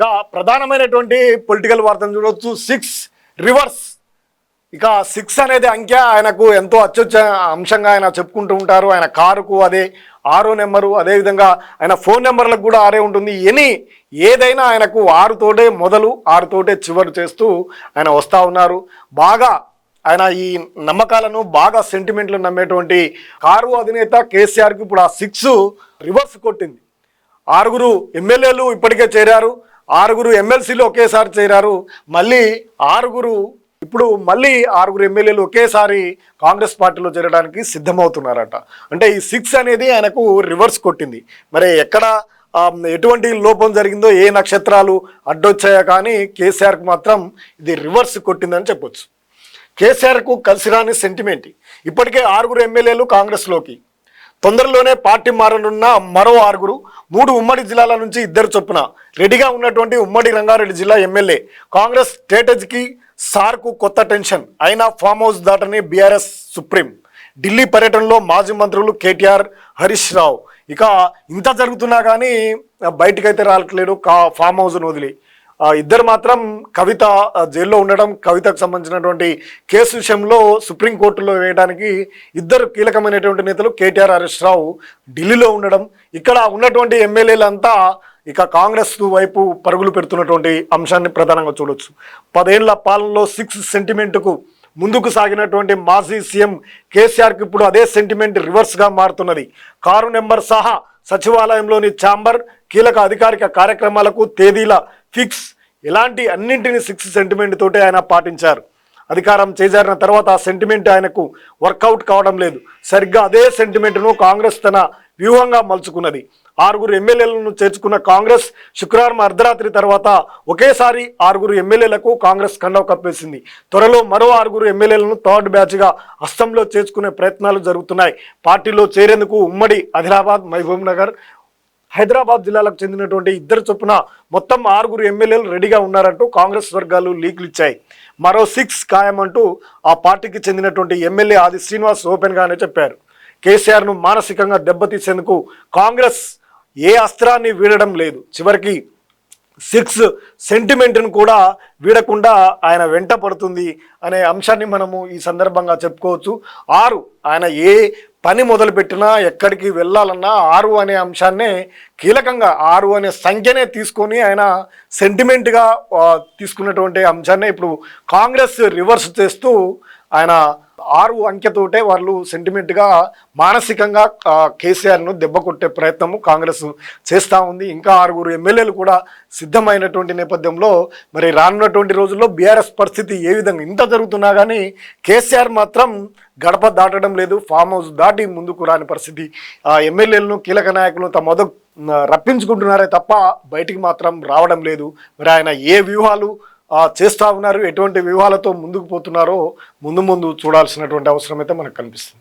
ఇక ప్రధానమైనటువంటి పొలిటికల్ వార్తను చూడవచ్చు సిక్స్ రివర్స్. ఇక సిక్స్ అనేది అంకె ఆయనకు ఎంతో అత్యుచ్చ అంశంగా ఆయన చెప్పుకుంటూ ఉంటారు. ఆయన కారుకు అదే ఆరో నెంబరు. అదేవిధంగా ఆయన ఫోన్ నెంబర్లకు కూడా ఆరే ఉంటుంది. ఎనీ ఏదైనా ఆయనకు ఆరుతోటే మొదలు ఆరుతోటే చివరు చేస్తూ ఆయన వస్తూ ఉన్నారు. బాగా ఆయన ఈ నమ్మకాలను బాగా సెంటిమెంట్లు నమ్మేటువంటి కారు అధినేత కేసీఆర్కి ఇప్పుడు ఆ సిక్స్ రివర్స్ కొట్టింది. ఆరుగురు ఎమ్మెల్యేలు ఇప్పటికే చేరారు. ఆరుగురు ఎమ్మెల్సీలు ఒకేసారి చేరారు. మళ్ళీ ఆరుగురు ఇప్పుడు మళ్ళీ ఆరుగురు ఎమ్మెల్యేలు ఒకేసారి కాంగ్రెస్ పార్టీలో చేరడానికి సిద్ధమవుతున్నారట. అంటే ఈ సిక్స్ అనేది ఆయనకు రివర్స్ కొట్టింది. మరి ఎక్కడ ఎటువంటి లోపం జరిగిందో ఏ నక్షత్రాలు అడ్డొచ్చాయో కానీ కేసీఆర్కి మాత్రం ఇది రివర్స్ కొట్టిందని చెప్పొచ్చు. కేసీఆర్కు కలిసి రాని సెంటిమెంట్ ఇప్పటికే ఆరుగురు ఎమ్మెల్యేలు కాంగ్రెస్లోకి. తొందరలోనే పార్టీ మారనున్న మరో ఆరుగురు మూడు ఉమ్మడి జిల్లాల నుంచి ఇద్దరు చొప్పున రెడీగా ఉన్నటువంటి ఉమ్మడి రంగారెడ్డి జిల్లా ఎమ్మెల్యే. కాంగ్రెస్ స్ట్రాటజీకి సార్కు కొత్త టెన్షన్. అయినా ఫామ్ హౌస్ దాటని బీఆర్ఎస్ సుప్రీం. ఢిల్లీ పర్యటనలో మాజీ మంత్రులు కేటీఆర్ హరీష్ రావు. ఇక ఇంత జరుగుతున్నా కానీ బయటకైతే రావట్లేడు కా ఫామ్ హౌస్ను వదిలి. ఇద్దరు మాత్రం కవిత జైల్లో ఉండడం కవితకు సంబంధించినటువంటి కేసు విషయంలో సుప్రీంకోర్టులో వేయడానికి ఇద్దరు కీలకమైనటువంటి నేతలు కేటీఆర్ హరీష్ రావు ఢిల్లీలో ఉండడం ఇక్కడ ఉన్నటువంటి ఎమ్మెల్యేలంతా ఇక కాంగ్రెస్ వైపు పరుగులు పెడుతున్నటువంటి అంశాన్ని ప్రధానంగా చూడొచ్చు. పదేళ్ళ పాలనలో సిక్స్ సెంటిమెంట్కు ముందుకు సాగినటువంటి మాజీ సీఎం కేసీఆర్కి ఇప్పుడు అదే సెంటిమెంట్ రివర్స్గా మారుతున్నది. కారు నెంబర్ సహా సచివాలయంలోని ఛాంబర్ కీలక అధికారిక కార్యక్రమాలకు తేదీల ఫిక్స్ ఇలాంటి అన్నింటిని సిక్స్ సెంటిమెంట్ తోటే ఆయన పాటించారు. అధికారం చేజారిన తర్వాత ఆ సెంటిమెంట్ ఆయనకు వర్కౌట్ కావడం లేదు. సరిగ్గా అదే సెంటిమెంట్ను కాంగ్రెస్ తన వ్యూహంగా మలుచుకున్నది. ఆరుగురు ఎమ్మెల్యేలను చేర్చుకున్న కాంగ్రెస్ శుక్రవారం అర్ధరాత్రి తర్వాత ఒకేసారి ఆరుగురు ఎమ్మెల్యేలకు కాంగ్రెస్ కండవ కప్పేసింది. త్వరలో మరో ఆరుగురు ఎమ్మెల్యేలను థర్డ్ బ్యాచ్గా అస్తంలో చేర్చుకునే ప్రయత్నాలు జరుగుతున్నాయి. పార్టీలో చేరేందుకు ఉమ్మడి ఆదిలాబాద్ మహబూబ్ నగర్ హైదరాబాద్ జిల్లాలకు చెందినటువంటి ఇద్దరు చొప్పున మొత్తం ఆరుగురు ఎమ్మెల్యేలు రెడీగా ఉన్నారంటూ కాంగ్రెస్ వర్గాలు లీకులు ఇచ్చాయి. మరో సిక్స్ ఖాయమంటూ ఆ పార్టీకి చెందినటువంటి ఎమ్మెల్యే ఆది శ్రీనివాస్ ఓపెన్గానే చెప్పారు. కేసీఆర్ను మానసికంగా దెబ్బతీసేందుకు కాంగ్రెస్ ఏ అస్త్రాన్ని వీడడం లేదు. చివరికి సిక్స్ సెంటిమెంట్ను కూడా వీడకుండా ఆయన వెంట పడుతుంది అనే అంశాన్ని మనము ఈ సందర్భంగా చెప్పుకోవచ్చు. ఆరు ఆయన ఏ పని మొదలుపెట్టినా ఎక్కడికి వెళ్ళాలన్నా ఆరు అనే అంశాన్నే కీలకంగా ఆరు అనే సంఖ్యనే తీసుకొని ఆయన సెంటిమెంట్గా తీసుకున్నటువంటి అంశాన్నే ఇప్పుడు కాంగ్రెస్ రివర్స్ చేస్తూ ఆయన ఆరు అంకెతోటే వాళ్ళు సెంటిమెంట్గా మానసికంగా కేసీఆర్ను దెబ్బ కొట్టే ప్రయత్నము కాంగ్రెస్ చేస్తూ ఉంది. ఇంకా ఆరుగురు ఎమ్మెల్యేలు కూడా సిద్ధమైనటువంటి నేపథ్యంలో మరి రానున్నటువంటి రోజుల్లో బీఆర్ఎస్ పరిస్థితి ఏ విధంగా ఇంత జరుగుతున్నా కానీ కేసీఆర్ మాత్రం గడప దాటడం లేదు ఫామ్ హౌస్ దాటి ముందుకు రాని పరిస్థితి. ఆ ఎమ్మెల్యేలను కీలక నాయకులను తమ మొదలు రప్పించుకుంటున్నారే తప్ప బయటికి మాత్రం రావడం లేదు. మరి ఆయన ఏ వ్యూహాలు చేస్తా ఉన్నారు. ఎటువంటి వ్యూహాలతో ముందుకు పోతున్నారో ముందు ముందు చూడాల్సినటువంటి అవసరం అయితే మనకు కనిపిస్తుంది.